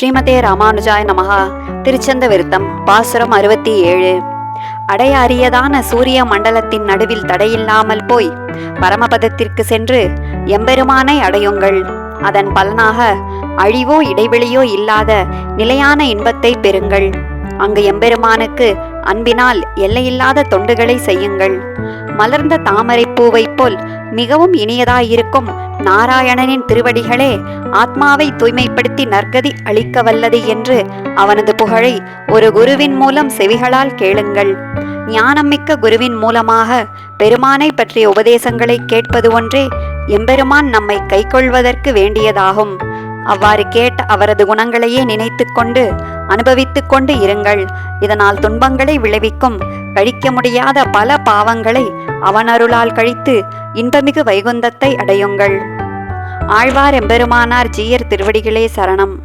ஸ்ரீமதே ராமானுஜாய நமகா திருச்சந்த விருத்தம் பாசுரம் அறுபத்தி ஏழு அடையாரியதான சூரிய மண்டலத்தின் நடுவில் தடையில்லாமல் போய் பரமபதத்திற்கு சென்று எம்பெருமானை அடையுங்கள். அதன் பலனாக அழிவோ இடைவெளியோ இல்லாத நிலையான இன்பத்தை பெறுங்கள். அங்கு எம்பெருமானுக்கு அன்பினால் எல்லையில்லாத தொண்டுகளை செய்யுங்கள். மலர்ந்த தாமரைப் பூவைப் போல் மிகவும் இனியதாயிருக்கும் நாராயணனின் திருவடிகளே ஆத்மாவை தூய்மைப்படுத்தி நற்கதி அளிக்க வல்லது என்று அவனது புகழை ஒரு குருவின் மூலம் செவிகளால் கேளுங்கள். ஞானமிக்க குருவின் மூலமாக பெருமானை பற்றிய உபதேசங்களை கேட்பது ஒன்றே எம்பெருமான் நம்மை கைக்கொள்வதற்கு வேண்டியதாகும். அவ்வாறு கேட்ட அவரது குணங்களையே நினைத்து கொண்டு அனுபவித்து கொண்டு இருங்கள். இதனால் துன்பங்களை விளைவிக்கும் கழிக்க முடியாத பல பாவங்களை அவனருளால் கழித்து இன்பமிகு வைகுந்தத்தை அடையுங்கள். ஆழ்வார் எம்பெருமானார் ஜீயர் திருவடிகளே சரணம்.